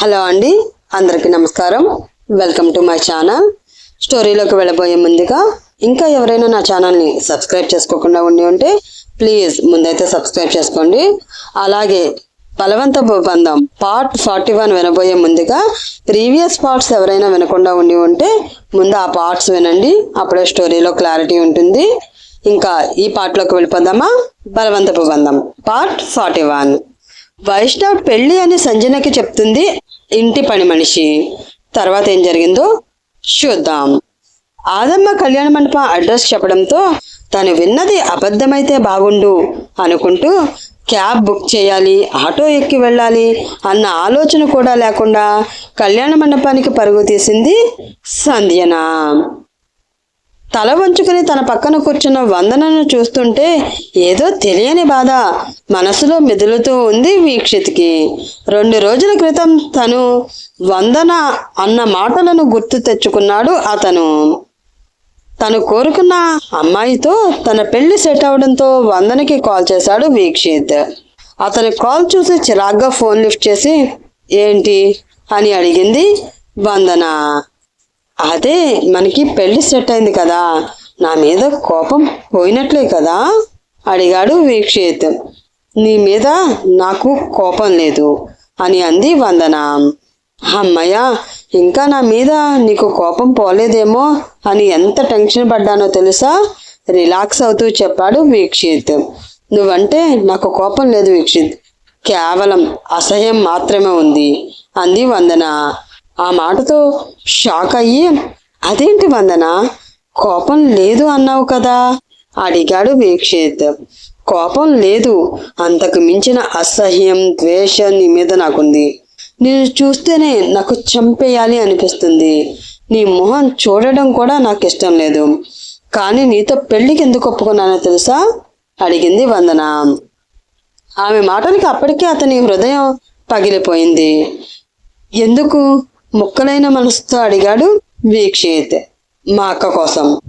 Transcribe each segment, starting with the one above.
Hello అండి అందరికీ నమస్కారం. వెల్కమ్ టు మై ఛానల్ స్టోరీలోకి వెళ్ళబోయే ముందుగా ఇంకా ఎవరైనా నా ఛానల్ని సబ్స్క్రైబ్ చేసుకోకుండా ఉండి ఉంటే ప్లీజ్ ముందైతే సబ్స్క్రైబ్ చేసుకోండి. అలాగే బలవంత ఒప్పందం పార్ట్ ఫార్టీ వన్ వినబోయే ముందుగా ప్రీవియస్ పార్ట్స్ ఎవరైనా వినకుండా ఉండి ఉంటే ముందు ఆ పార్ట్స్ వినండి అప్పుడే స్టోరీలో క్లారిటీ ఉంటుంది. ఇంకా ఈ పార్ట్లోకి వెళ్ళిపోదామా? బలవంతపు బంధం పార్ట్ ఫార్టీ వన్ వైష్ణవ్ పెళ్ళి అని సంజనకి చెప్తుంది ఇంటి పని మనిషి. తర్వాత ఏం జరిగిందో చూద్దాం. ఆదమ్మ కళ్యాణ మండపం అడ్రస్ చెప్పడంతో తను విన్నది అబద్ధమైతే బాగుండు అనుకుంటూ క్యాబ్ బుక్ చేయాలి ఆటో ఎక్కి వెళ్ళాలి అన్న ఆలోచన కూడా లేకుండా కళ్యాణ మండపానికి పరుగు తీసింది సంధ్యన. తల వంచుకుని తన పక్కన కూర్చున్న వందనను చూస్తుంటే ఏదో తెలియని బాధ మనసులో మెదులుతూ ఉంది వీక్షిత్కి. రెండు రోజుల క్రితం తను వందన అన్న మాటలను గుర్తు తెచ్చుకున్నాడు అతను. తను కోరుకున్న అమ్మాయితో తన పెళ్ళి సెట్ అవడంతో వందనకి కాల్ చేశాడు వీక్షిత్. అతని కాల్ చూసి చిరాగ్గా ఫోన్ లిఫ్ట్ చేసి ఏంటి? అని అడిగింది వందన. అదే మనకి పెళ్ళి సెట్ అయింది కదా. నా మీద కోపం పోయినట్లే కదా? అడిగాడు వీక్షిత్. నీ మీద నాకు కోపం లేదు అని అంది వందన. అమ్మయ్య ఇంకా నా మీద నీకు కోపం పోలేదేమో అని ఎంత టెన్షన్ పడ్డానో తెలుసా? రిలాక్స్ అవుతూ చెప్పాడు వీక్షిత్. నువ్వంటే నాకు కోపం లేదు వీక్షిత్. కేవలం అసహ్యం మాత్రమే ఉంది అంది వందన. ఆ మాటతో షాక్ అయ్యి అదేంటి వందన? కోపం లేదు అన్నావు కదా? అడిగాడు వీక్షిత్. కోపం లేదు. అంతకు మించిన అసహ్యం ద్వేషం నీ మీద నాకుంది. నేను చూస్తేనే నాకు చంపేయాలి అనిపిస్తుంది. నీ మొహం చూడడం కూడా నాకు ఇష్టం లేదు. కానీ నీతో పెళ్ళికి ఎందుకు ఒప్పుకున్నానో తెలుసా? అడిగింది వందన. ఆమె మాటలకి అప్పటికే అతని హృదయం పగిలిపోయింది. ఎందుకు? ముక్కలైన మనసుతో అడిగాడు వీక్షిత్ మా అక్క కోసం.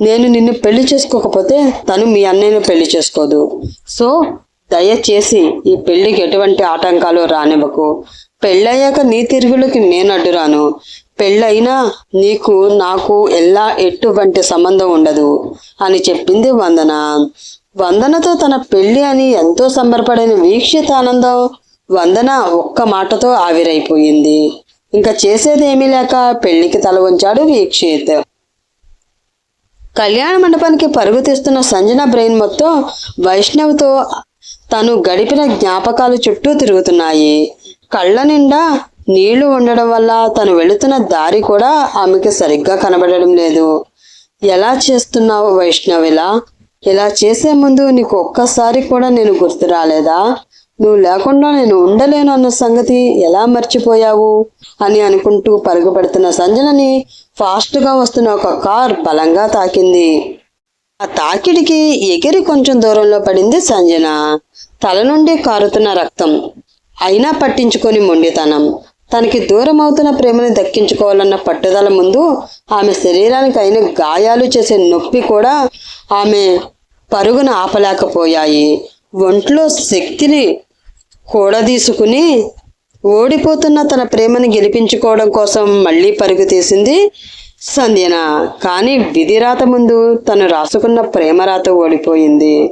నేను నిన్ను పెళ్ళి చేసుకోకపోతే తను మీ అన్నయ్యను పెళ్ళి చేసుకోదు. సో దయచేసి ఈ పెళ్ళికి ఎటువంటి ఆటంకాలు రానివ్వకు. పెళ్ళయ్యాక నీ తిరుగులకి నేను అడ్డురాను. పెళ్ళైనా నీకు నాకు ఎలా ఎటువంటి సంబంధం ఉండదు అని చెప్పింది వందన. వందనతో తన పెళ్ళి అని ఎంతో సంబరపడిన వీక్షిత ఆనందం వందన ఒక్క మాటతో ఆవిరైపోయింది. ఇంకా చేసేదేమీ లేక పెళ్ళికి తల వంచాడు వీక్షిత్. కళ్యాణ మండపానికి పరుగు తీస్తున్న సంజన బ్రెయిన్ మొత్తం వైష్ణవ్తో తను గడిపిన జ్ఞాపకాలు చుట్టూ తిరుగుతున్నాయి. కళ్ళ నిండా నీళ్ళు ఉండడం వల్ల తను వెళుతున్న దారి కూడా ఆమెకి సరిగ్గా కనబడడం లేదు. ఎలా చేస్తున్నావు వైష్ణవ్ ఇలా? ఇలా చేసే ముందు నీకు ఒక్కసారి కూడా నేను గుర్తు రాలేదా? నువ్వు లేకుండా నేను ఉండలేను అన్న సంగతి ఎలా మర్చిపోయావు అని అనుకుంటూ పరుగుపెడుతున్న సంజనని ఫాస్ట్గా వస్తున్న ఒక కార్ బలంగా తాకింది. ఆ తాకిడికి ఎగిరి కొంచెం దూరంలో పడింది సంజన. తల నుండి కారుతున్న రక్తం అయినా పట్టించుకొని మొండితనం. తనకి దూరం అవుతున్న ప్రేమని దక్కించుకోవాలన్న పట్టుదల ముందు ఆమె శరీరానికి అయిన గాయాలు చేసే నొప్పి కూడా ఆమె పరుగున ఆపలేకపోయాయి. ఒంట్లో శక్తిని కూడదీసుకుని ఓడిపోతున్న తన ప్రేమని గెలిపించుకోవడం కోసం మళ్ళీ పరుగు తీసింది సంధ్యన. కానీ విధిరాత ముందు తను రాసుకున్న ప్రేమరాత ఓడిపోయింది.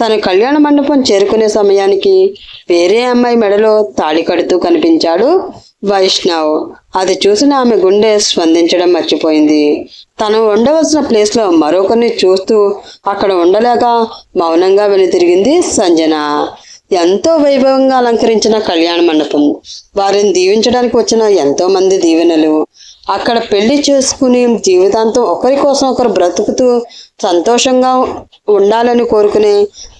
తన కళ్యాణ మండపం చేరుకునే సమయానికి వేరే అమ్మాయి మెడలో తాళి కడుతూ కనిపించాడు వైష్ణవ్. అది చూసిన ఆమె గుండె స్పందించడం మర్చిపోయింది. తను ఉండవలసిన ప్లేస్లో మరొకరిని చూస్తూ అక్కడ ఉండలేక మౌనంగా వెనుతిరిగింది సంజన. ఎంతో వైభవంగా అలంకరించిన కళ్యాణ మండపం. వారిని దీవించడానికి వచ్చిన ఎంతో మంది దీవెనలు. అక్కడ పెళ్ళి చేసుకుని జీవితాంతం ఒకరి కోసం ఒకరు బ్రతుకుతూ సంతోషంగా ఉండాలని కోరుకునే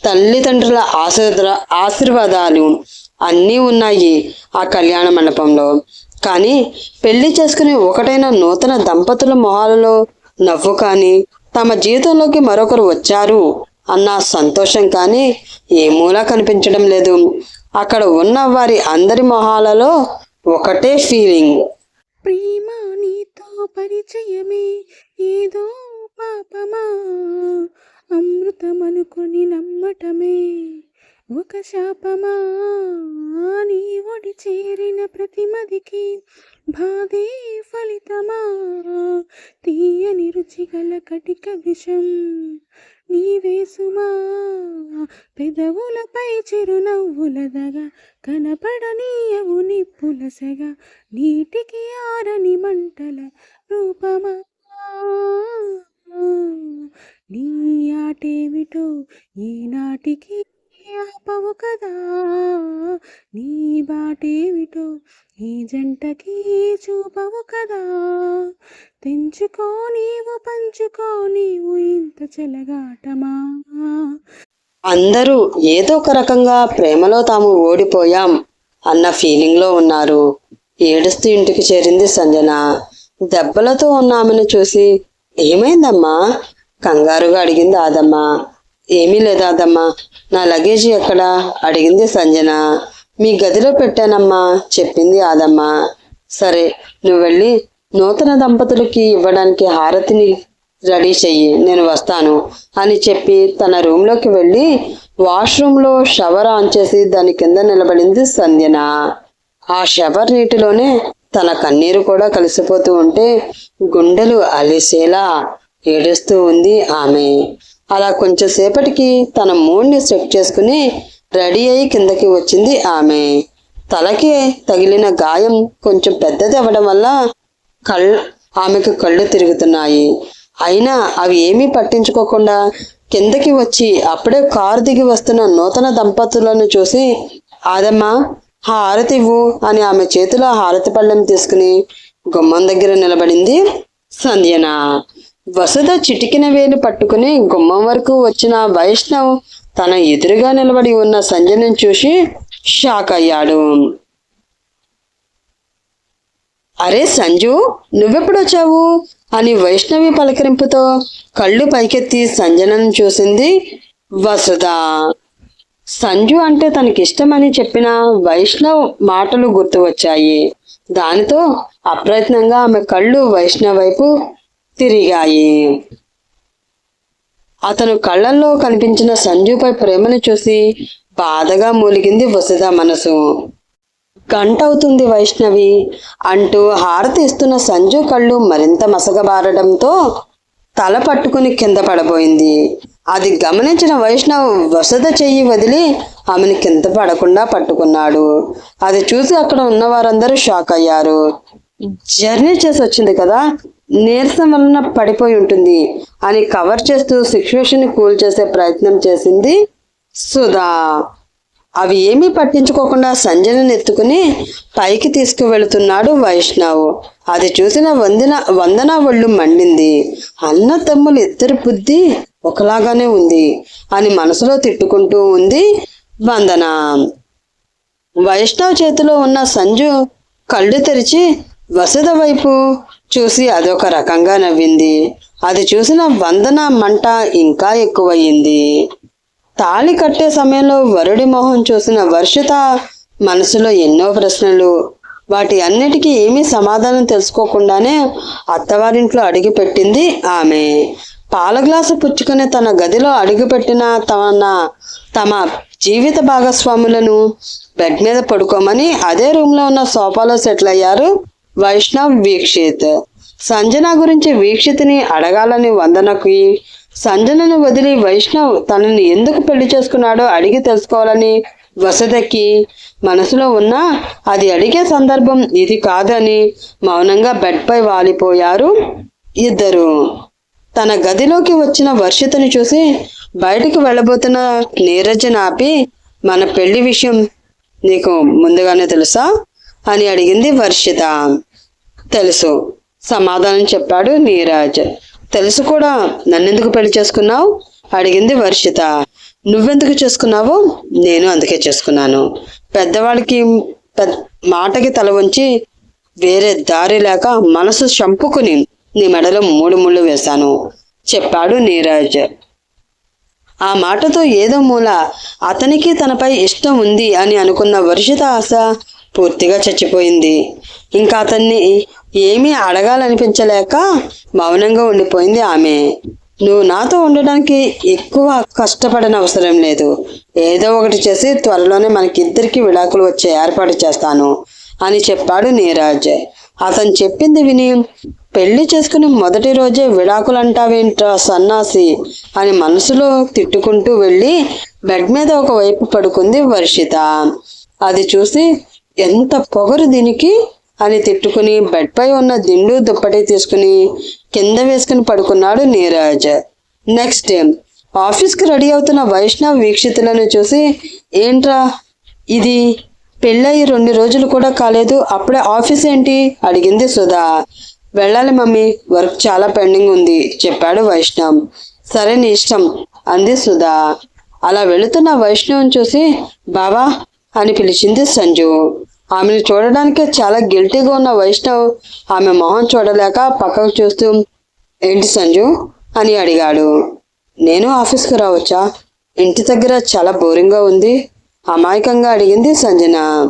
తల్లిదండ్రుల ఆశీర్వ ఆశీర్వాదాలు అన్నీ ఉన్నాయి ఆ కళ్యాణ మండపంలో. కానీ పెళ్ళి చేసుకుని ఒకటైన నూతన దంపతుల మొహాలలో నవ్వు కానీ తమ జీవితంలోకి మరొకరు వచ్చారు అన్న సంతోషం కానీ ఏ మూలా కనిపించడం లేదు. అక్కడ ఉన్న వారి అందరి మొహాలలో ఒకటే ఫీలింగ్. ప్రేమ నీతో పరిచయమే ఏదో పాపమా. అమృతమనుకొని నమ్మటమే. ఒక శాపమా? నీ ఒడి చేరిన ప్రతిమదికి బాధే ఫలితమా? తీయని రుచిగల కటిక విషం నీ వేసుమా పెదవులపై చిరునవ్వులదగా కనపడనీయవు నిప్పులసగా నీటికి ఆరని మంటల రూపమా? నీ ఆటేమిటో? ఈనాటికి ఆపవు కదా. నీ బాటేమిటో ఈ జంటకి చూపవు కదా. తెంచుకో నీవు పంచుకో నీవు ఇంత చెలగాటమా. అందరూ ఏదో ఒక రకంగా ప్రేమలో తాము ఓడిపోయాం అన్న ఫీలింగ్లో ఉన్నారు. ఏడుస్తూ ఇంటికి చేరింది సంజన. దెబ్బలతో ఉన్న ఆమెను చూసి ఏమైందమ్మా? కంగారుగా అడిగింది ఆదమ్మ. ఏమీ లేదు నా లగేజీ ఎక్కడా? అడిగింది సంజన. మీ గదిలో పెట్టానమ్మా చెప్పింది ఆదమ్మ. సరే నువ్వు వెళ్ళి నూతన దంపతులకి ఇవ్వడానికి హారతిని రెడీ చెయ్యి నేను వస్తాను అని చెప్పి తన రూమ్లోకి వెళ్ళి వాష్రూమ్లో షవర్ ఆన్ చేసి దాని కింద నిలబడింది సంధ్యన ఆ షవర్ నీటిలోనే తన కన్నీరు కూడా కలిసిపోతూ ఉంటే గుండెలు అలిసేలా ఏడుస్తూ ఉంది ఆమె. అలా కొంచెం సేపటికి తన మూడ్ని సెట్ చేసుకుని రెడీ అయి కిందకి వచ్చింది ఆమె. తలకి తగిలిన గాయం కొంచెం పెద్దది అవ్వడం వల్ల కళ్ళు ఆమెకు కళ్ళు తిరుగుతున్నాయి. అయినా అవి ఏమీ పట్టించుకోకుండా కిందకి వచ్చి అప్పుడే కారు దిగి వస్తున్న నూతన దంపతులను చూసి ఆదమ్మా ఆ హారతి ఇవ్వు అని ఆమె చేతిలో హారతి పళ్ళెం తీసుకుని గుమ్మం దగ్గర నిలబడింది సంధ్యన. వసుధ చిటికిన వేలు పట్టుకుని గుమ్మం వరకు వచ్చిన వైష్ణవ్ తన ఎదురుగా నిలబడి ఉన్న సంజయ్ని చూసి షాక్ అయ్యాడు. అరే సంజు నువ్వెప్పుడు వచ్చావు అని వైష్ణవి పలకరింపుతో కళ్ళు పైకెత్తి సంజనను చూసింది వసుధ. సంజు అంటే తనకిష్టమని చెప్పిన వైష్ణవ్ మాటలు గుర్తు వచ్చాయి దానితో అప్రయత్నంగా ఆమె కళ్ళు వైష్ణవ్ వైపు తిరిగాయి. అతను కళ్ళల్లో కనిపించిన సంజుపై ప్రేమను చూసి బాధగా మూలిగింది వసుధ మనసు. గంట అవుతుంది వైష్ణవి అంటూ హారతి ఇస్తున్న సంజు కళ్ళు మరింత మసగబారడంతో తల పట్టుకుని కింద పడబోయింది. అది గమనించిన వైష్ణవ్ వసద చెయ్యి వదిలి ఆమెను కింద పడకుండా పట్టుకున్నాడు. అది చూసి అక్కడ ఉన్న వారందరూ షాక్ అయ్యారు జర్నీ చేసి వచ్చింది కదా. నీరసం వలన పడిపోయి ఉంటుంది అని కవర్ చేస్తూ సిచ్యువేషన్ కూల్ చేసే ప్రయత్నం చేసింది సుధా. అవి ఏమీ పట్టించుకోకుండా సంజనను ఎత్తుకుని పైకి తీసుకువెళుతున్నాడు వైష్ణవ్. అది చూసిన వందన వందన ఒళ్ళు మండింది. అన్న తమ్ములు ఇద్దరి బుద్ధి ఒకలాగానే ఉంది అని మనసులో తిట్టుకుంటూ ఉంది వందన. వైష్ణవ్ చేతిలో ఉన్న సంజు కళ్ళు తెరిచి వసుధ వైపు చూసి అదొక రకంగా నవ్వింది. అది చూసిన వందన మంట ఇంకా ఎక్కువయ్యింది. తాళి కట్టే సమయంలో వరుడి మొహం చూసిన వర్షిత మనసులో ఎన్నో ప్రశ్నలు. వాటి అన్నిటికీ ఏమీ సమాధానం తెలుసుకోకుండానే అత్తవారింట్లో అడిగిపెట్టింది ఆమె. పాల గ్లాసు పుచ్చుకుని తన గదిలో అడుగుపెట్టిన తన తమ జీవిత భాగస్వాములను బెడ్ మీద పడుకోమని అదే రూమ్లో ఉన్న సోఫాలో సెటిల్ అయ్యారు వైష్ణవ్ వీక్షిత్. సంజన గురించి వీక్షిత్ని అడగాలని వందనకి సంజనను వదిలి వైష్ణవ్ తనని ఎందుకు పెళ్ళి చేసుకున్నాడో అడిగి తెలుసుకోవాలని వసతికి మనసులో ఉన్న అది అడిగే సందర్భం ఇది కాదని మౌనంగా బెడ్పై వాలిపోయారు ఇద్దరు. తన గదిలోకి వచ్చిన వర్షితని చూసి బయటకు వెళ్ళబోతున్న నీరజను ఆపి మన పెళ్ళి విషయం నీకు ముందుగానే తెలుసా? అని అడిగింది వర్షిత. తెలుసు. సమాధానం చెప్పాడు నీరాజ్. తెలుసు కూడా నన్నెందుకు పెళ్ళి చేసుకున్నావు? అడిగింది వర్షిత. నువ్వెందుకు చేసుకున్నావో? నేను అందుకే చేసుకున్నాను. పెద్దవాడికి మాటకి తల వంచి వేరే దారి లేక మనసు చంపుకుని నీ మెడలో మూడు ముళ్ళు వేశాను చెప్పాడు నీరజ్. ఆ మాటతో ఏదో మూల అతనికి తనపై ఇష్టం ఉంది అని అనుకున్న వర్షిత ఆశ పూర్తిగా చచ్చిపోయింది. ఇంకా అతన్ని ఏమీ అడగాలనిపించలేక మౌనంగా ఉండిపోయింది ఆమె. నువ్వు నాతో ఉండడానికి ఎక్కువ కష్టపడని అవసరం లేదు. ఏదో ఒకటి చేసి త్వరలోనే మనకిద్దరికి విడాకులు వచ్చే ఏర్పాటు చేస్తాను అని చెప్పాడు నీరాజ్. అతను చెప్పింది విని పెళ్ళి చేసుకుని మొదటి రోజే విడాకులంటావేంట్రా సన్నాసి? అని మనసులో తిట్టుకుంటూ వెళ్ళి బెడ్ మీద ఒక వైపు పడుకుంది వర్షిత. అది చూసి ఎంత పొగరు దీనికి? అని తిట్టుకుని బెడ్ పై ఉన్న దిండు దుప్పటి తీసుకుని కింద వేసుకుని పడుకున్నాడు నీరాజ్. నెక్స్ట్ డే ఆఫీస్కి రెడీ అవుతున్న వైష్ణవ్ వీక్షితులను చూసి ఏంట్రా? ఇది పెళ్ళయి రెండు రోజులు కూడా కాలేదు అప్పుడే ఆఫీస్ ఏంటి? అడిగింది సుధా. వెళ్ళాలి మమ్మీ వర్క్ చాలా పెండింగ్ ఉంది చెప్పాడు వైష్ణవ్. సరే నీ ఇష్టం అంది సుధా. అలా వెళుతున్న వైష్ణవ్ని చూసి బావా అని పిలిచింది సంజు. ఆమెను చూడడానికి చాలా గిల్టీగా ఉన్న వైష్ణవ్ ఆమె మొహం చూడలేక పక్కకు చూస్తూ ఏంటి సంజు? అని అడిగాడు. నేను ఆఫీస్కి రావచ్చా? ఇంటి దగ్గర చాలా బోరింగ్గా ఉంది. అమాయకంగా అడిగింది సంజన.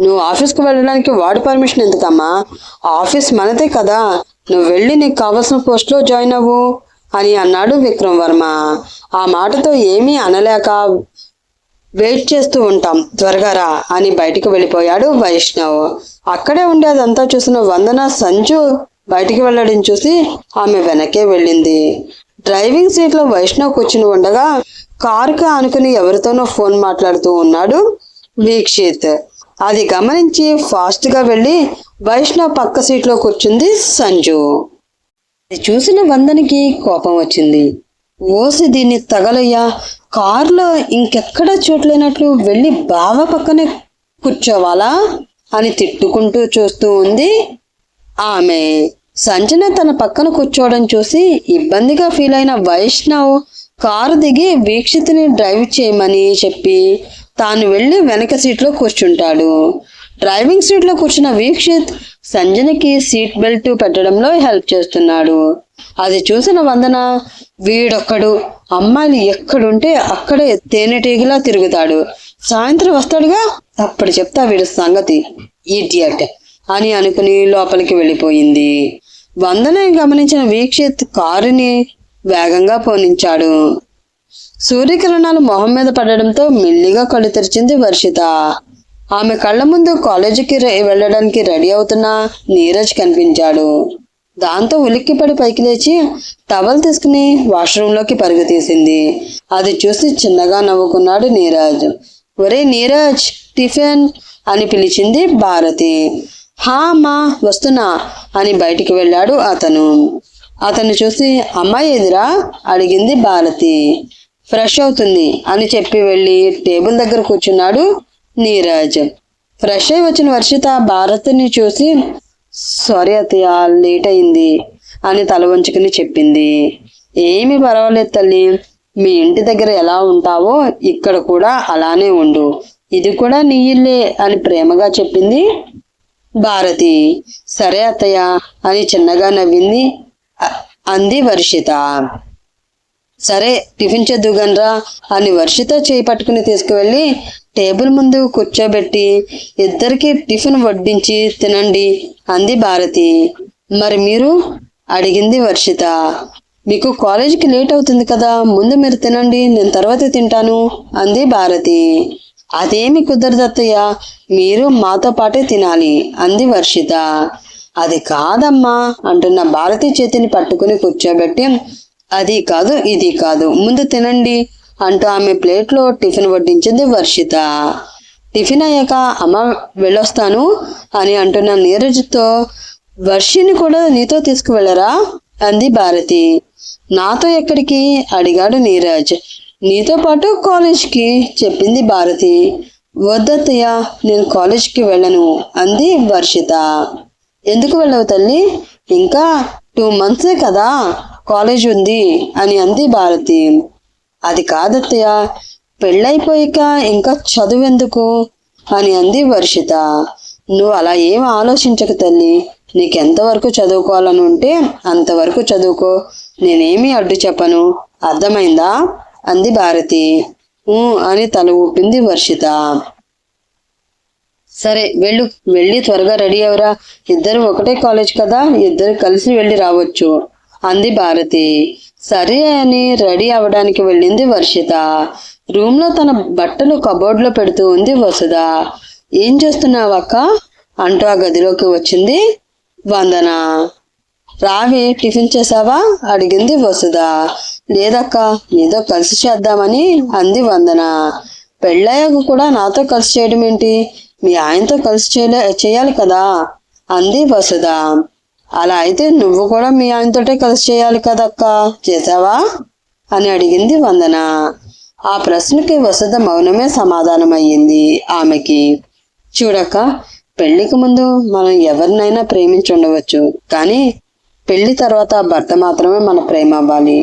నువ్వు ఆఫీస్కి వెళ్ళడానికి వాడి పర్మిషన్ ఎందుకమ్మా? ఆఫీస్ మనదే కదా. నువ్వు వెళ్ళి నీకు కావాల్సిన పోస్ట్లో జాయిన్ అవ్వు అని అన్నాడు విక్రమ్ వర్మ. ఆ మాటతో ఏమీ అనలేక వెయిట్ చేస్తూ ఉంటాం. త్వరగా రా అని బయటికి వెళ్ళిపోయాడు వైష్ణవ్. అక్కడే ఉండేదంతా చూసిన వందన సంజు బయటికి వెళ్ళడం చూసి ఆమె వెనకే వెళ్ళింది. డ్రైవింగ్ సీట్లో వైష్ణవ్ కూర్చుని ఉండగా కారుకి ఆనుకుని ఎవరితోనో ఫోన్ మాట్లాడుతూ ఉన్నాడు వీక్షిత్. అది గమనించి ఫాస్ట్గా వెళ్ళి వైష్ణవ్ పక్క సీట్లో కూర్చుంది సంజు. అది చూసిన వందనికి కోపం వచ్చింది. ఓసి దీన్ని తగలయ్యా. కారులో ఇంకెక్కడ చోట్లేనట్లు వెళ్ళి బావ పక్కనే కూర్చోవాలా అని తిట్టుకుంటూ చూస్తూ ఉంది ఆమె. సంజన తన పక్కన కూర్చోవడం చూసి ఇబ్బందిగా ఫీల్ అయిన వైష్ణవ్ కారు దిగి వీక్షితుని డ్రైవ్ చేయమని చెప్పి తాను వెళ్ళి వెనక సీట్లో కూర్చుంటాడు. డ్రైవింగ్ సీట్లో కూర్చున్న వీక్షిత్ సంజనకి సీట్ బెల్ట్ పెట్టడంలో హెల్ప్ చేస్తున్నాడు. అది చూసిన వందన వీడొక్కడు అమ్మాయిలు ఎక్కడుంటే అక్కడే తేనెటీగలా తిరుగుతాడు. సాయంత్రం వస్తాడుగా అప్పుడు చెప్తా వీడి సంగతి. ఈడియట్ అని అనుకుని లోపలికి వెళ్ళిపోయింది. వందన గమనించిన వీక్షిత్ కారుని వేగంగా పోనించాడు. సూర్యకిరణాలు మొహం మీద పడడంతో మెల్లిగా కళ్ళు తెరిచింది వర్షిత. ఆమె కళ్ళ ముందు కాలేజీకి వెళ్ళడానికి రెడీ అవుతున్న నీరజ్ కనిపించాడు. దాంతో ఉలిక్కిపడి పైకి లేచి టవల్ తీసుకుని వాష్రూంలోకి పరుగు తీసింది అది చూసి చిన్నగా నవ్వుకున్నాడు నీరజ్. ఒరే నీరజ్ టిఫిన్ అని పిలిచింది భారతి. హా అమ్మా వస్తున్నా అని బయటికి వెళ్ళాడు అతను. అతను చూసి అమ్మాయి ఎదురా అడిగింది భారతి. ఫ్రెష్ అవుతుంది అని చెప్పి వెళ్ళి టేబుల్ దగ్గర కూర్చున్నాడు నీరజ్. ఫ్రెష్ అయి వచ్చిన వర్షిత భారతిని చూసి సారీ అత్తయ్య లేట్ అయింది అని తల వంచుకుని చెప్పింది. ఏమీ పర్వాలేదు తల్లి మీ ఇంటి దగ్గర ఎలా ఉంటావో ఇక్కడ కూడా అలానే ఉండు. ఇది కూడా నీ ఇల్లే అని ప్రేమగా చెప్పింది భారతి. సరే అత్తయ్య అని చిన్నగా నవ్వింది అంది వర్షిత. సరే టిఫిన్ చేద్దుగనరా అని వర్షిత చేయి పట్టుకుని తీసుకువెళ్ళి టేబుల్ ముందు కూర్చోబెట్టి ఇద్దరికి టిఫిన్ వడ్డించి తినండి అంది భారతి. మరి మీరు? అడిగింది వర్షిత. మీకు కాలేజీకి లేట్ అవుతుంది కదా ముందు మీరు తినండి నేను తర్వాత తింటాను అంది భారతి. అదేమి కుదరదత్తయ్య మీరు మాతో పాటే తినాలి అంది వర్షిత. అది కాదమ్మా అంటున్న భారతి చేతిని పట్టుకుని కూర్చోబెట్టి అది కాదు ఇది కాదు ముందు తినండి అంటూ ఆమె ప్లేట్లో టిఫిన్ వడ్డించింది వర్షిత. టిఫిన్ అయ్యాక అమ్మ వెళ్ళొస్తాను అని అంటున్న నీరజ్తో వర్షిని కూడా నీతో తీసుకువెళ్ళరా? అంది భారతి. నాతో ఎక్కడికి? అడిగాడు నీరజ్. నీతో పాటు కాలేజ్కి చెప్పింది భారతి. వద్దత్తయ్య నేను కాలేజ్కి వెళ్ళను అంది వర్షిత. ఎందుకు వెళ్ళవు తల్లి? ఇంకా టూ మంత్సే కదా కాలేజ్ ఉంది అని అంది భారతి. అది కాదత్తయ్య. పెళ్ళైపోయాక ఇంకా చదువెందుకు? అని అంది వర్షిత. నువ్వు అలా ఏం ఆలోచించక తల్లి. నీకెంతవరకు చదువుకోవాలని ఉంటే అంతవరకు చదువుకో. నేనేమీ అడ్డు చెప్పను. అర్థమైందా? అంది భారతి. అని తల ఊపింది వర్షిత. సరే వెళ్ళు. వెళ్ళి త్వరగా రెడీ అవరా ఇద్దరు ఒకటే కాలేజ్ కదా. ఇద్దరు కలిసి వెళ్ళి రావచ్చు. అంది భారతి. సరే అని రెడీ అవ్వడానికి వెళ్ళింది వర్షిత. రూమ్లో తన బట్టలు కబోర్డ్లో పెడుతూ ఉంది వసుధ. ఏం చేస్తున్నావక్క అంటూ ఆ గదిలోకి వచ్చింది వందన. రావి టిఫిన్ చేసావా అడిగింది వసుధ. లేదక్క నీతో కలిసి చేద్దామని అంది వందన. పెళ్ళయ్యాక కూడా నాతో కలిసి చేయడం ఏంటి? మీ ఆయనతో కలిసి చేయలే చేయాలి కదా అంది వసుధ. అలా అయితే నువ్వు కూడా మీ ఆయనతోటే కలిసి చేయాలి కదక్క. చేసావా? అని అడిగింది వందన. ఆ ప్రశ్నకి వసత మౌనమే సమాధానం అయ్యింది ఆమెకి. చూడక్క పెళ్ళికి ముందు మనం ఎవరినైనా ప్రేమించి ఉండవచ్చు కానీ పెళ్ళి తర్వాత భర్త మాత్రమే మన ప్రేమ అవ్వాలి.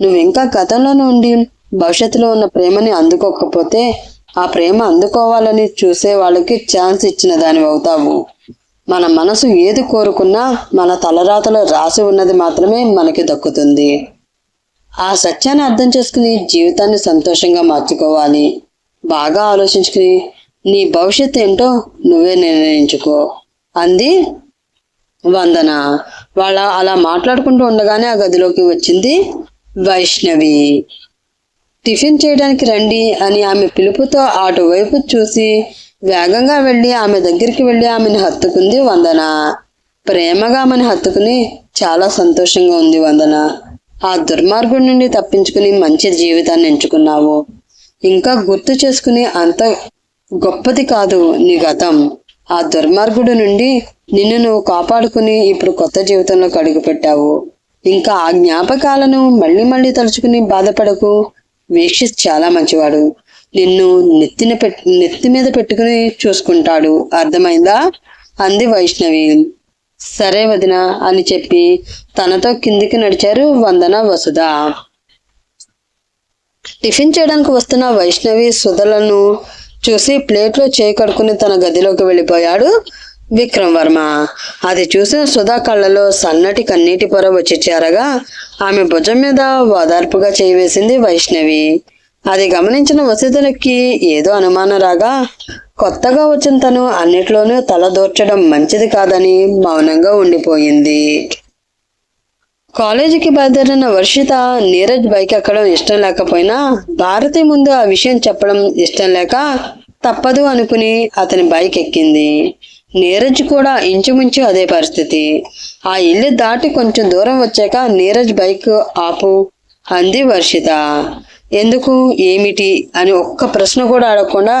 నువ్వు ఇంకా గతంలోనే ఉండి భవిష్యత్తులో ఉన్న ప్రేమని అందుకోకపోతే ఆ ప్రేమ అందుకోవాలని చూసే వాళ్ళకి ఛాన్స్ ఇచ్చిన దాని అవుతావు. మన మనసు ఏది కోరుకున్నా మన తలరాతలో రాసి ఉన్నది మాత్రమే మనకి దక్కుతుంది. ఆ సత్యాన్ని అర్థం చేసుకుని జీవితాన్ని సంతోషంగా మార్చుకోవాలి. బాగా ఆలోచించుకుని నీ భవిష్యత్తు ఏంటో నువ్వే నిర్ణయించుకో. అంది వందన. వాళ్ళ అలా మాట్లాడుకుంటూ ఉండగానే ఆ గదిలోకి వచ్చింది వైష్ణవి. టిఫిన్ చేయడానికి రండి అని ఆమె పిలుపుతో అటువైపు చూసి వేగంగా వెళ్ళి ఆమె దగ్గరికి వెళ్ళి ఆమెను హత్తుకుంది వందన. ప్రేమగా ఆమెను హత్తుకుని చాలా సంతోషంగా ఉంది వందన. ఆ దుర్మార్గుడి నుండి తప్పించుకుని మంచి జీవితాన్ని ఎంచుకున్నావు. ఇంకా గుర్తు చేసుకుని అంత గొప్పది కాదు నీ గతం. ఆ దుర్మార్గుడి నుండి నిన్ను నువ్వు కాపాడుకుని ఇప్పుడు కొత్త జీవితంలోకి అడుగుపెట్టావు ఇంకా ఆ జ్ఞాపకాలను మళ్ళీ మళ్ళీ తలుచుకుని బాధపడకు. వీక్షిత్ చాలా మంచివాడు. నిన్ను నెత్తిన పెట్ నెత్తి మీద పెట్టుకుని చూసుకుంటాడు. అర్థమైందా? అంది వైష్ణవి. సరే వదిన అని చెప్పి తనతో కిందికి నడిచారు వందన వసుధ. టిఫిన్ చేయడానికి వస్తున్న వైష్ణవి సుధలను చూసి ప్లేట్లో చేయి కడుక్కుని తన గదిలోకి వెళ్ళిపోయాడు విక్రమ్ వర్మ అది చూసిన సుధా కళ్ళలో సన్నటి కన్నీటి పొర వచ్చి చేరగా ఆమె భుజం మీద ఓదార్పుగా చేయి వేసింది వైష్ణవి. అది గమనించిన వసతులకి ఏదో అనుమానం రాగా కొత్తగా వచ్చిన తను అన్నిట్లోనూ తల దూర్చడం మంచిది కాదని మౌనంగా ఉండిపోయింది. కాలేజీకి బయలుదేరిన వర్షిత నీరజ్ బైక్ ఎక్కడం ఇష్టం లేకపోయినా భారతి ముందు ఆ విషయం చెప్పడం ఇష్టం లేక తప్పదు అనుకుని అతని బైక్ ఎక్కింది. నీరజ్ కూడా ఇంచుమించు అదే పరిస్థితి. ఆ ఇల్లు దాటి కొంచెం దూరం వచ్చాక నీరజ్ బైక్ ఆపు అంది వర్షిత. ఎందుకు ఏమిటి అని ఒక్క ప్రశ్న కూడా అడగకుండా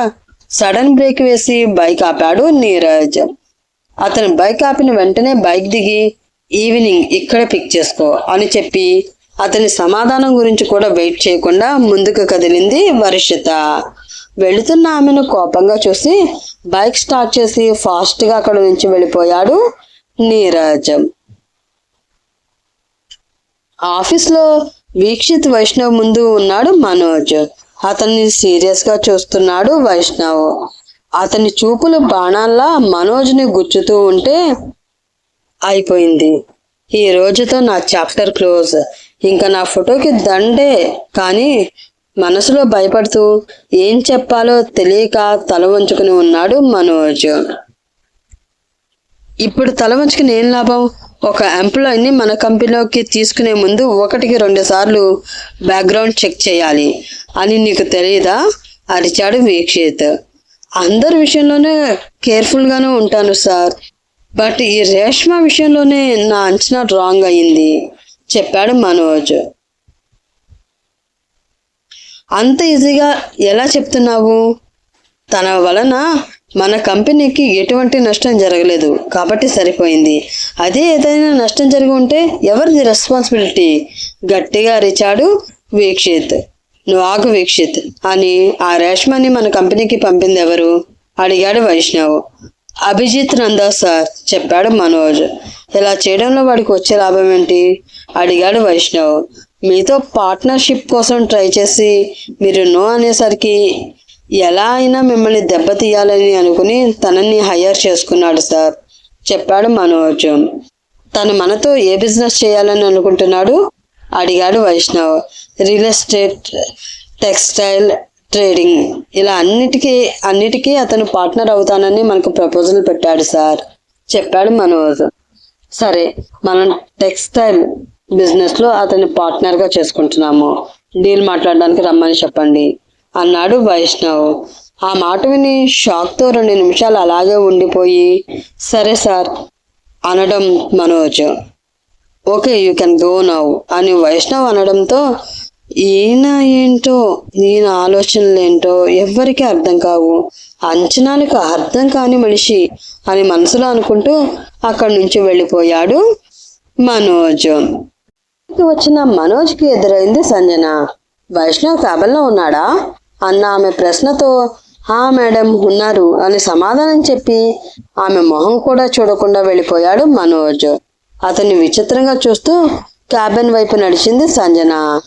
సడన్ బ్రేక్ వేసి బైక్ ఆపాడు నీరజ్. అతను బైక్ ఆపిన వెంటనే బైక్ దిగి ఈవినింగ్ ఇక్కడ పిక్ చేసుకో అని చెప్పి అతని సమాధానం గురించి కూడా వెయిట్ చేయకుండా ముందుకు కదిలింది వర్షిత. వెళుతున్న ఆమెను కోపంగా చూసి బైక్ స్టార్ట్ చేసి ఫాస్ట్గా అక్కడ నుంచి వెళ్ళిపోయాడు నీరజ్. ఆఫీస్లో వీక్షిత్ వైష్ణవ్ ముందు ఉన్నాడు మనోజ్. అతన్ని సీరియస్గా చూస్తున్నాడు వైష్ణవ్. అతని చూపులు బాణాల్లా మనోజ్ని గుచ్చుతూ ఉంటే అయిపోయింది. ఈ రోజుతో నా చాప్టర్ క్లోజ్. ఇంకా నా ఫోటోకి దండే. కానీ మనసులో భయపడుతూ ఏం చెప్పాలో తెలియక తల వంచుకుని ఉన్నాడు మనోజ్. ఇప్పుడు తల వంచుకుని ఏం లాభం? ఒక ఎంప్లాయీని మన కంపెనీలోకి తీసుకునే ముందు ఒకటికి రెండు సార్లు బ్యాక్గ్రౌండ్ చెక్ చేయాలి అని నీకు తెలియదా అరిచాడు వీక్షిత్. అందరి విషయంలోనే కేర్ఫుల్గానే ఉంటాను సార్. బట్ ఈ రేష్మ విషయంలోనే నా అంచనా రాంగ్ అయింది చెప్పాడు మనోజ్. అంత ఈజీగా ఎలా చెప్తున్నావు? తన వలన మన కంపెనీకి ఎటువంటి నష్టం జరగలేదు కాబట్టి సరిపోయింది. అదే ఏదైనా నష్టం జరిగి ఉంటే ఎవరిది రెస్పాన్సిబిలిటీ? గట్టిగా అరిచాడు వీక్షిత్. నువ్వు ఆగు వీక్షిత్ అని ఆ రేష్మని మన కంపెనీకి పంపింది ఎవరు? అడిగాడు వైష్ణవ్. అభిజిత్ నందా సార్ చెప్పాడు మనోజ్. ఇలా చేయడంలో వాడికి వచ్చే లాభం ఏంటి? అడిగాడు వైష్ణవ్. మీతో పార్ట్నర్షిప్ కోసం ట్రై చేసి మీరు నో అనేసరికి ఎలా అయినా మిమ్మల్ని దెబ్బతీయాలని అనుకుని తనని హయ్యర్ చేసుకున్నాడు సార్. చెప్పాడు మనోజ్. తను మనతో ఏ బిజినెస్ చేయాలని అనుకుంటున్నాడు? అడిగాడు Vaishnav. Real estate textile trading ఇలా అన్నిటికీ అన్నిటికీ అతను పార్ట్నర్ అవుతానని మనకు ప్రపోజల్ పెట్టాడు సార్. చెప్పాడు మనోజ్. సరే మనం టెక్స్టైల్ బిజినెస్లో అతని పార్ట్నర్గా చేసుకుంటున్నాము. డీల్ మాట్లాడడానికి రమ్మని చెప్పండి. అన్నాడు వైష్ణవ్. ఆ మాట విని షాక్తో రెండు నిమిషాలు అలాగే ఉండిపోయి సరే సార్ అనడం Manoj. Okay you can go now అని వైష్ణవ్ అనడంతో ఈయన ఏంటో ఈయన ఆలోచనలేంటో ఎవ్వరికీ అర్థం కావు. అంచనాలకు అర్థం కాని మనిషి అని మనసులో అనుకుంటూ అక్కడి నుంచి వెళ్ళిపోయాడు మనోజ్. వచ్చిన మనోజ్కి ఎదురైంది సంజన. వైష్ణవ్ క్యాబిన్లో ఉన్నాడా? అన్న ఆమె ప్రశ్నతో ఆ మేడం ఉన్నారు అని సమాధానం చెప్పి ఆమె మొహం కూడా చూడకుండా వెళ్ళిపోయాడు మనోజ్. అతన్ని విచిత్రంగా చూస్తూ క్యాబిన్ వైపు నడిచింది సంజన.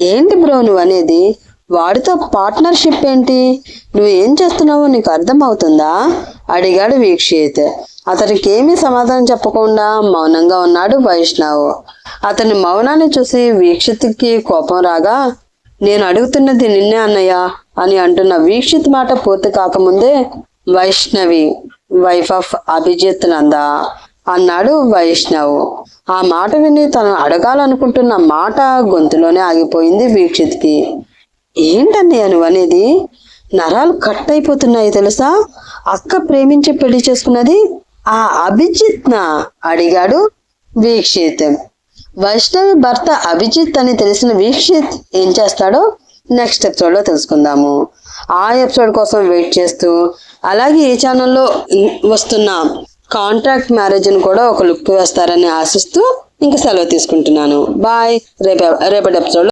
ఏంటి బ్రో నువ్వు అనేది? వాడితో పార్ట్నర్షిప్ ఏంటి? నువ్వు ఏం చేస్తున్నావో నీకు అర్థమవుతుందా? అడిగాడు వీక్షిత్. అతనికి ఏమీ సమాధానం చెప్పకుండా మౌనంగా ఉన్నాడు వైష్ణవ్. అతని మౌనాన్ని చూసి వీక్షిత్కి కోపం రాగా నేను అడుగుతున్నది నిన్నే అన్నయ్య అని అంటున్న వీక్షిత్ మాట పూర్తి కాకముందే వైష్ణవి వైఫ్ ఆఫ్ అభిజిత్ నంద అన్నాడు వైష్ణవ్. ఆ మాట విని తను అడగాలనుకుంటున్న మాట గొంతులోనే ఆగిపోయింది వీక్షిత్కి. ఏంటన్నయ్య నువ్వు అనేది? నరాలు కట్ అయిపోతున్నాయి తెలుసా? అక్క ప్రేమించి పెళ్ళి చేసుకున్నది ఆ అభిజిత్నా? అడిగాడు వీక్షిత్. వైష్ణవి భర్త అభిజిత్ అని తెలిసిన వీక్షిత్ ఏం చేస్తాడో నెక్స్ట్ ఎపిసోడ్లో తెలుసుకుందాము. ఆ ఎపిసోడ్ కోసం వెయిట్ చేస్తూ అలాగే ఈ ఛానల్లో వస్తున్న కాంట్రాక్ట్ మ్యారేజ్ని కూడా ఒక లుక్ వేస్తారని ఆశిస్తూ ఇంకా సెలవు తీసుకుంటున్నాను. బాయ్ రేప రేపటి ఎపిసోడ్లో